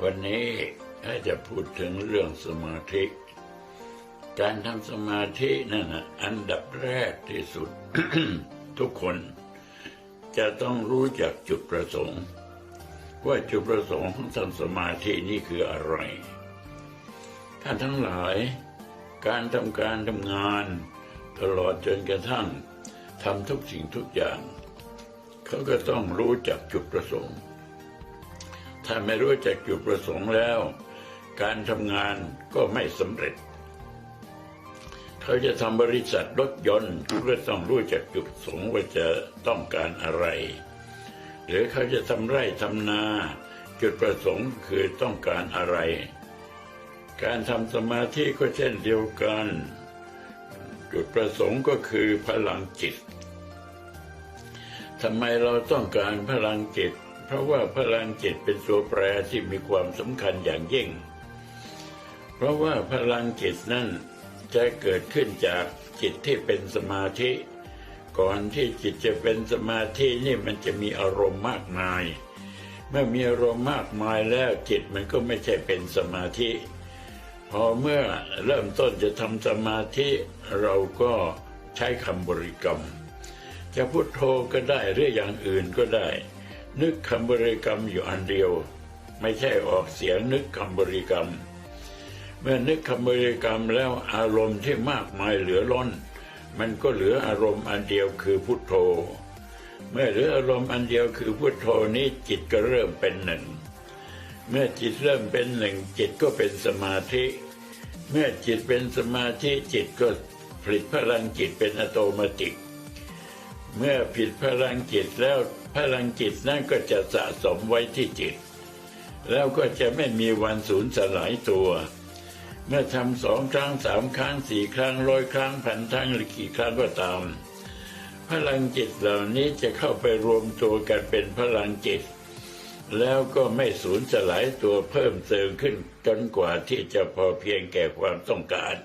วันนี้ถ้จะพูดถึงเรื่องสมาธิ การทำสมาธินั่นนะอันดับแรกที่สุด ทุกคนจะต้องรู้จักจุดประสงค์ ว่าจุดประสงค์ของทำสมาธินี่คืออะไร ท่านทั้งหลายการทำการทำงาน ตลอดจนกระทั่งทำทุกสิ่งทุกอย่าง เขาก็ต้องรู้จักจุดประสงค์ ถ้าไม่รู้จักจุดประสงค์แล้ว การทำงานก็ไม่สำเร็จ เขาจะทำบริษัทรถยนต์ก็ต้องรู้จักจุดประสงค์ว่าจะต้องการอะไร หรือเขาจะทำไร่ทำนา จุดประสงค์คือต้องการอะไร การทำสมาธิก็เช่นเดียวกัน จุดประสงค์ก็คือพลังจิตทำไมเราต้องการพลังจิต เพราะว่าพลังจิตเป็นตัวแปรที่มีความสำคัญอย่างยิ่ง เพราะว่าพลังจิตนั้นจะเกิดขึ้นจากจิตที่เป็นสมาธิ ก่อนที่จิตจะเป็นสมาธินี่มันจะมีอารมณ์มากมาย เมื่อมีอารมณ์มากมายแล้วจิตมันก็ไม่ใช่เป็นสมาธิ พอเมื่อเริ่มต้นจะทำสมาธิเราก็ใช้คำบริกรรม จะพุโทโธก็ได้หรืออย่างอื่นก็ได้ นึกคำบริกรรมอยู่อันเดียว ไม่ใช่ออกเสียงนึกคำบริกรรม เมื่อนึกคำบริกรรมแล้วอารมณ์ที่มากมายเหลือล้น มันก็เหลืออารมณ์อันเดียวคือพุทโธ เมื่อเหลืออารมณ์อันเดียวคือพุทโธนี้จิตก็เริ่มเป็นหนึ่ง เมื่อจิตเริ่มเป็นหนึ่งจิตก็เป็นสมาธิ เมื่อจิตเป็นสมาธิจิตก็ผลิตพลังจิตเป็นอัตโนมัติเมื่อผิดพลังจิตแล้ว พลังจิตนั่นก็จะสะสมไว้ที่จิต แล้วก็จะไม่มีวันสูญสลายตัว เมื่อทำสองครั้งสามครั้งสี่ครั้งร้อยครั้งพันครั้งหรือกี่ครั้งก็ตาม พลังจิตเหล่านี้จะเข้าไปรวมตัวกันเป็นพลังจิต แล้วก็ไม่สูญสลายตัวเพิ่มเติมขึ้นจนกว่าที่จะพอเพียงแก่ความต้องการ